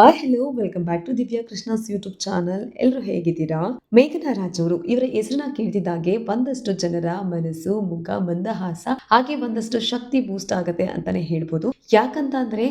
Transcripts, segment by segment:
ಆ hello welcome back to Divya Krishna's YouTube channel ಎಲ್ಲರೂ ಹೇಗಿದ್ದೀರಾ? ಮೇಘನಾ ರಾಜ್ ಅವರು ಇವರ ಹೆಸರನ್ನ ಕೇಳ್ತಿದ್ದಾಗೆ ಒಂದಷ್ಟು ಜನರ ಮನಸ್ಸು, ಮುಖ, ಮಂದಹಾಸ ಹಾಗೆ ಒಂದಷ್ಟು ಶಕ್ತಿ ಬೂಸ್ಟ್ ಆಗುತ್ತೆ ಅಂತಾನೆ ಹೇಳ್ಬೋದು. ಯಾಕಂತ ಅಂದ್ರೆ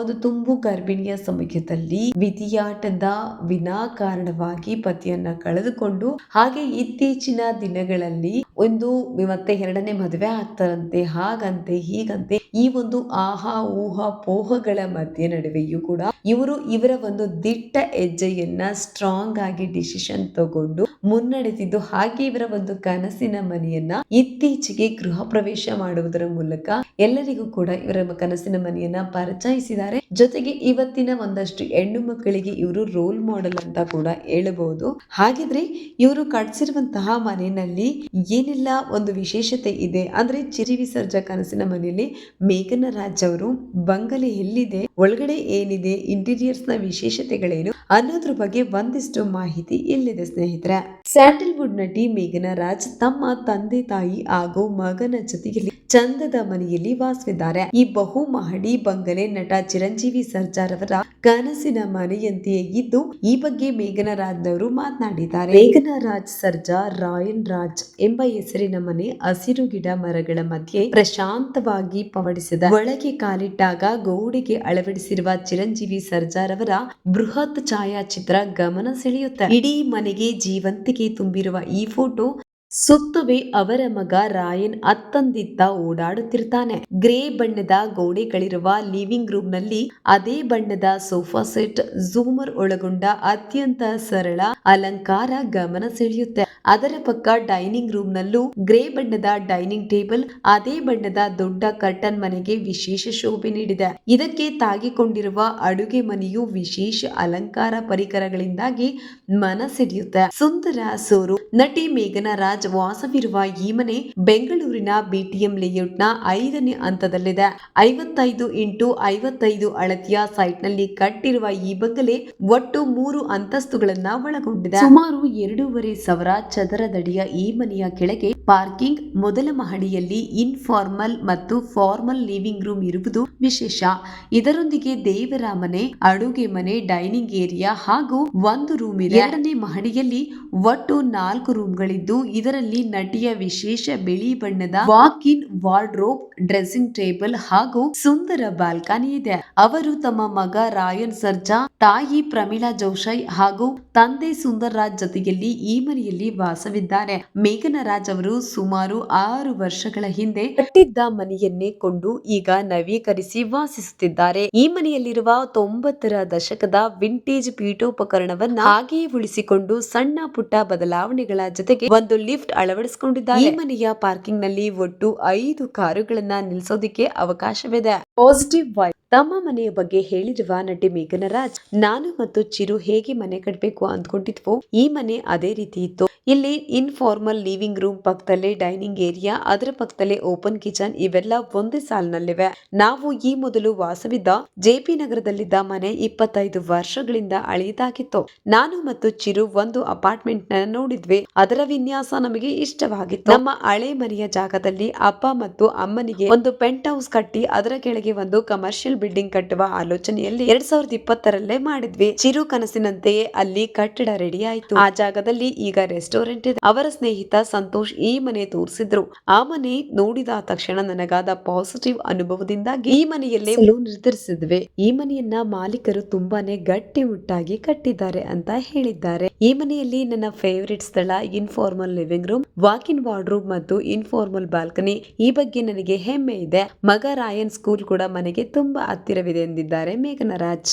ಒಂದು ತುಂಬು ಗರ್ಭಿಣಿಯ ಸಮಯದಲ್ಲಿ ವಿಧಿಯಾಟದ ವಿನಾಕಾರಣವಾಗಿ ಪತಿಯನ್ನ ಕಳೆದುಕೊಂಡು ಹಾಗೆ ಇತ್ತೀಚಿನ ದಿನಗಳಲ್ಲಿ ಒಂದು ಮತ್ತೆ ಎರಡನೇ ಮದುವೆ ಆಗ್ತಾರಂತೆ, ಹಾಗಂತೆ, ಹೀಗಂತೆ. ಈ ಒಂದು ಆಹಾ, ಊಹಾ, ಪೋಹಗಳ ಮಧ್ಯೆ ನಡುವೆಯೂ ಕೂಡ ಇವರು ಇವರ ಒಂದು ದಿಟ್ಟ ಹೆಜ್ಜೆಯನ್ನ ಸ್ಟ್ರಾಂಗ್ ಆಗಿ ಡಿಸಿಷನ್ ತಗೊಂಡು ಮುನ್ನಡೆದಿದ್ದು, ಹಾಗೆ ಇವರ ಒಂದು ಕನಸಿನ ಮನೆಯನ್ನ ಇತ್ತೀಚೆಗೆ ಗೃಹ ಪ್ರವೇಶ ಮಾಡುವುದರ ಮೂಲಕ ಎಲ್ಲರಿಗೂ ಕೂಡ ಇವರ ಕನಸಿನ ಮನೆಯನ್ನ ಪರಿಚಯಿಸಿದ್ದಾರೆ. ಜೊತೆಗೆ ಇವತ್ತಿನ ಒಂದಷ್ಟು ಹೆಣ್ಣು ಮಕ್ಕಳಿಗೆ ಇವರು ರೋಲ್ ಮಾಡೆಲ್ ಅಂತ ಕೂಡ ಹೇಳಬಹುದು. ಹಾಗಿದ್ರೆ ಇವರು ಕಟ್ಸಿರುವಂತಹ ಮನೆಯಲ್ಲಿ ಏನೆಲ್ಲ, ಒಂದು ವಿಶೇಷತೆ ಇದೆ. ಅಂದ್ರೆ ಚಿರಿ ಸರ್ಜಾ ಕನಸಿನ ಮನೆಯಲ್ಲಿ ಮೇಘನ ರಾಜ್ ಅವರು ಬಂಗಲೆ ಎಲ್ಲಿದೆ ಒಳಗಡೆ ಏನಿದೆ ಇಂಟೀರಿಯರ್ಸ್ನ ವಿಶೇಷತೆಗಳೇನು ಅನ್ನೋದ್ರ ಬಗ್ಗೆ ಒಂದಿಷ್ಟು ಮಾಹಿತಿ ಇಲ್ಲಿದೆ ಸ್ನೇಹಿತರೆ. ಸ್ಯಾಂಡಲ್ವುಡ್ ನಟಿ ಮೇಘನ ರಾಜ್ ತಮ್ಮ ತಂದೆ ತಾಯಿ ಹಾಗೂ ಮಗನ ಜೊತೆಯಲ್ಲಿ ಚಂದದ ಮನೆಯಲ್ಲಿ ವಾಸವಿದ್ದಾರೆ ಈ ಬಹು ಮಹಡಿ ಬಂಗಲೆ ನಟ ಚಿರಂಜೀವಿ ಸರ್ಜಾರವರ ಕನಸಿನ ಮನೆಯಂತೆಯೇ ಇದ್ದು ಈ ಬಗ್ಗೆ ಮೇಘನ ರಾಜ್ ಅವರು ಮಾತನಾಡಿದ್ದಾರೆ. ಮೇಘನ ರಾಜ್ ಸರ್ಜಾ, ರಾಯನ್ ರಾಜ್ ಎಂಬ ಹೆಸರಿನ ಮನೆ ಹಸಿರು ಗಿಡ ಮರಗಳ ಮಧ್ಯೆ ಪ್ರಶಾಂತವಾಗಿ ಪವಡಿಸಿದ. ಒಳಗೆ ಕಾಲಿಟ್ಟಾಗ ಗೋಡೆಗೆ ಅಳವಡಿಸಿರುವ ಚಿರಂಜೀವಿ ಸರ್ಜಾ ರವರ ಬೃಹತ್ ಛಾಯಾಚಿತ್ರ ಗಮನ ಸೆಳೆಯುತ್ತೆ. ಇಡೀ ಮನೆಗೆ ಜೀವಂತಿಕೆ ತುಂಬಿರುವ ಈ ಫೋಟೋ ಸುತ್ತುವೆ ಅವರ ಮಗ ರಾಯನ್ ಅತ್ತಂದಿತ್ತ ಓಡಾಡುತ್ತಿರ್ತಾನೆ. ಗ್ರೇ ಬಣ್ಣದ ಗೋಡೆಗಳಿರುವ ಲಿವಿಂಗ್ ರೂಮ್ನಲ್ಲಿ ಅದೇ ಬಣ್ಣದ ಸೋಫಾ ಸೆಟ್, ಝೂಮರ್ ಒಳಗೊಂಡ ಅತ್ಯಂತ ಸರಳ ಅಲಂಕಾರ ಗಮನ ಸೆಳೆಯುತ್ತೆ. ಅದರ ಪಕ್ಕ ಡೈನಿಂಗ್ ರೂಮ್ ನಲ್ಲೂ ಗ್ರೇ ಬಣ್ಣದ ಡೈನಿಂಗ್ ಟೇಬಲ್, ಅದೇ ಬಣ್ಣದ ದೊಡ್ಡ ಕರ್ಟನ್ ಮನೆಗೆ ವಿಶೇಷ ಶೋಭೆ ನೀಡಿದೆ. ಇದಕ್ಕೆ ತಾಗಿಕೊಂಡಿರುವ ಅಡುಗೆ ಮನೆಯು ವಿಶೇಷ ಅಲಂಕಾರ ಪರಿಕರಗಳಿಂದಾಗಿ ಮನ ಸೆಳೆಯುತ್ತೆ. ಸುಂದರ ಸೋರು, ನಟಿ ಮೇಘನಾ ರಾಜ್ ವಾಸವಿರುವ ಈ ಮನೆ ಬೆಂಗಳೂರಿನ ಬಿಟಿಎಂ ಲೇಔಟ್ನ ಐದನೇ ಹಂತದಲ್ಲಿದೆ. ಐವತ್ತೈದು ಇಂಟು ಐವತ್ತೈದು ಅಳತೆಯ ಸೈಟ್ನಲ್ಲಿ ಕಟ್ಟಿರುವ ಈ ಬಂಗಲೆ ಒಟ್ಟು ಮೂರು ಅಂತಸ್ತುಗಳನ್ನ ಒಳಗೊಂಡಿದೆ. ಸುಮಾರು ಎರಡೂವರೆ ಸಾವಿರ ಚದರದಡಿಯ ಈ ಮನೆಯ ಕೆಳಗೆ ಪಾರ್ಕಿಂಗ್, ಮೊದಲ ಮಹಡಿಯಲ್ಲಿ ಇನ್ಫಾರ್ಮಲ್ ಮತ್ತು ಫಾರ್ಮಲ್ ಲಿವಿಂಗ್ ರೂಮ್ ಇರುವುದು ವಿಶೇಷ. ಇದರೊಂದಿಗೆ ದೇವರ ಮನೆ, ಅಡುಗೆ ಮನೆ, ಡೈನಿಂಗ್ ಏರಿಯಾ ಹಾಗೂ ಒಂದು ರೂಮ್ ಇದೆ. ಎರಡನೇ ಮಹಡಿಯಲ್ಲಿ ಒಟ್ಟು ನಾಲ್ಕು ರೂಮ್ಗಳಿದ್ದು ಇದರಲ್ಲಿ ನಟಿಯ ವಿಶೇಷ ಬಿಳಿ ಬಣ್ಣದ walk in wardrobe dressing table ಹಾಗೂ ಸುಂದರ ಬಾಲ್ಕನಿ ಇದೆ. ಅವರು ತಮ್ಮ ಮಗ ರಾಯನ್ ಸರ್ಜಾ, ತಾಯಿ ಪ್ರಮೀಳಾ ಜೋಶೈ ಹಾಗೂ ತಂದೆ ಸುಂದರ್ ರಾಜ್ ಜೊತೆಯಲ್ಲಿ ಈ ಮನೆಯಲ್ಲಿ ವಾಸವಿದ್ದಾರೆ. ಮೇಘನ ರಾಜ್ ಅವರು ಸುಮಾರು ಆರು ವರ್ಷಗಳ ಹಿಂದೆ ಕಟ್ಟಿದ್ದ ಮನೆಯನ್ನೇ ಕೊಂಡು ಈಗ ನವೀಕರಿಸಿ ವಾಸಿಸುತ್ತಿದ್ದಾರೆ. ಈ ಮನೆಯಲ್ಲಿರುವ ತೊಂಬತ್ತರ ದಶಕದ ವಿಂಟೇಜ್ ಪೀಠೋಪಕರಣವನ್ನ ಹಾಗೆಯೇ ಉಳಿಸಿಕೊಂಡು ಸಣ್ಣ ಪುಟ್ಟ ಬದಲಾವಣೆಗಳ ಜೊತೆಗೆ ಒಂದು ಅಳವಡಿಸಿಕೊಂಡಿದ್ದಾರೆ ಈ ಮನೆಯ ಪಾರ್ಕಿಂಗ್ನಲ್ಲಿ ಒಟ್ಟು ಐದು ಕಾರುಗಳನ್ನ ನಿಲ್ಲಿಸೋದಿಕ್ಕೆ ಅವಕಾಶವಿದೆ. ಪಾಸಿಟಿವ್ ವೈ ತಮ್ಮ ಮನೆಯ ಬಗ್ಗೆ ಹೇಳಿರುವ ನಟಿ ಮೇಘನರಾಜ್ ನಾನು ಮತ್ತು ಚಿರು ಹೇಗೆ ಮನೆ ಕಟ್ಟಬೇಕು ಅಂದ್ಕೊಂಡಿದ್ವೋ, ಈ ಮನೆ ಅದೇ ರೀತಿ ಇತ್ತು. ಇಲ್ಲಿ ಇನ್ಫಾರ್ಮಲ್ ಲಿವಿಂಗ್ ರೂಮ್ ಪಕ್ಕದಲ್ಲೇ ಡೈನಿಂಗ್ ಏರಿಯಾ ಅದರ ಪಕ್ಕದಲ್ಲೇ ಓಪನ್ ಕಿಚನ್ ಇವೆಲ್ಲ ಒಂದೇ ಸಾಲಿನಲ್ಲಿವೆ. ನಾವು ಈ ಮೊದಲು ವಾಸವಿದ್ದ ಜೆಪಿ ನಗರದಲ್ಲಿದ್ದ ಮನೆ ಇಪ್ಪತ್ತೈದು ವರ್ಷಗಳಿಂದ ಅಳೆಯದಾಗಿತ್ತು. ನಾನು ಮತ್ತು ಚಿರು ಒಂದು ಅಪಾರ್ಟ್ಮೆಂಟ್ನ ನೋಡಿದ್ವಿ. ಅದರ ವಿನ್ಯಾಸ ನಮಗೆ ಇಷ್ಟವಾಗಿತ್ತು. ನಮ್ಮ ಹಳೆ ಮನೆಯ ಜಾಗದಲ್ಲಿ ಅಪ್ಪ ಮತ್ತು ಅಮ್ಮನಿಗೆ ಒಂದು ಪೆಂಟ್ ಹೌಸ್ ಕಟ್ಟಿ, ಅದರ ಕೆಳಗೆ ಒಂದು ಕಮರ್ಷಿಯಲ್ ಬಿಲ್ಡಿಂಗ್ ಕಟ್ಟುವ ಆಲೋಚನೆಯಲ್ಲಿ ಎರಡ್ ಸಾವಿರದ ಇಪ್ಪತ್ತರಲ್ಲೇ ಮಾಡಿದ್ವಿ. ಚಿರು ಕನಸಿನಂತೆಯೇ ಅಲ್ಲಿ ಕಟ್ಟಡ ರೆಡಿ ಆಯ್ತು. ಆ ಜಾಗದಲ್ಲಿ ಈಗ ರೆಸ್ಟೋರೆಂಟ್ ಇದೆ. ಅವರ ಸ್ನೇಹಿತ ಸಂತೋಷ್ ಈ ಮನೆ ತೋರಿಸಿದ್ರು. ಆ ಮನೆ ನೋಡಿದ ತಕ್ಷಣ ನನಗಾದ ಪಾಸಿಟಿವ್ ಅನುಭವದಿಂದಾಗಿ ಈ ಮನೆಯಲ್ಲೇ ನಿರ್ಧರಿಸಿದ್ವಿ. ಈ ಮನೆಯನ್ನ ಮಾಲೀಕರು ತುಂಬಾನೇ ಗಟ್ಟಿ ಮುಟ್ಟಾಗಿ ಕಟ್ಟಿದ್ದಾರೆ ಅಂತ ಹೇಳಿದ್ದಾರೆ. ಈ ಮನೆಯಲ್ಲಿ ನನ್ನ ಫೇವರಿಟ್ ಸ್ಥಳ informal living room walk in wardrobe ಮತ್ತು ಇನ್ಫಾರ್ಮಲ್ ಬಾಲ್ಕನಿ ಈ ಬಗ್ಗೆ ನನಗೆ ಹೆಮ್ಮೆ ಇದೆ. ಮಗ ರಾಯನ್ ಸ್ಕೂಲ್ ಕೂಡ ಮನೆಗೆ ತುಂಬಾ ಹತ್ತಿರವಿದೆ ಎಂದಿದ್ದಾರೆ ಮೇಘನ ರಾಜ್